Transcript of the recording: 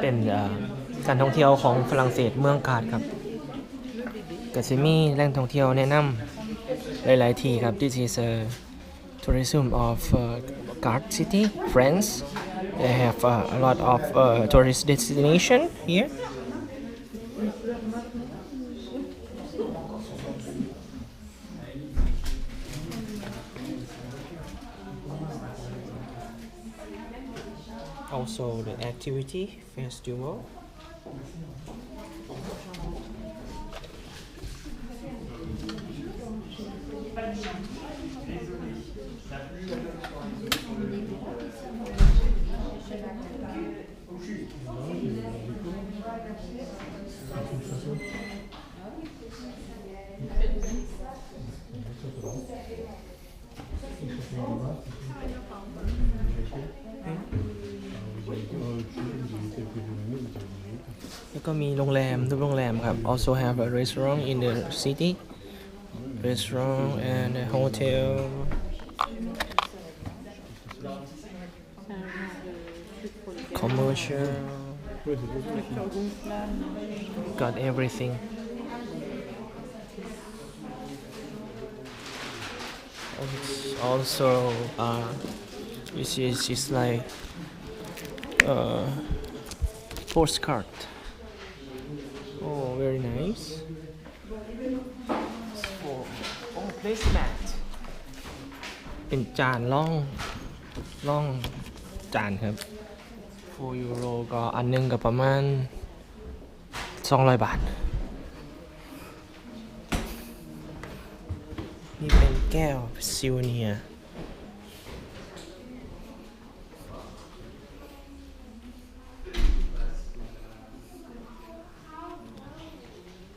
เป็นการท่องเที่ยวของฝรั่งเศสเมืองกาดครับก็สิมีแหล่งท่องเที่ยวแนะนำหลาย ๆ ที่ครับ This is a tourism of uh, Gard City France they have uh, a lot of uh, tourist destination here also the activity festival แล้วก็มีโรงแรมทุกโรงแรมครับ also have a restaurant in the city restaurant and a hotel commercial got everything It's also uh this is just like uh postcard Oh, very nice. Oh, oh placemat. เป็นจานล่องล่องจานครับ4ยูโรก็อันหนึงก็ประมาณ 200 บาท นี่เป็นแก้วซิวเนีย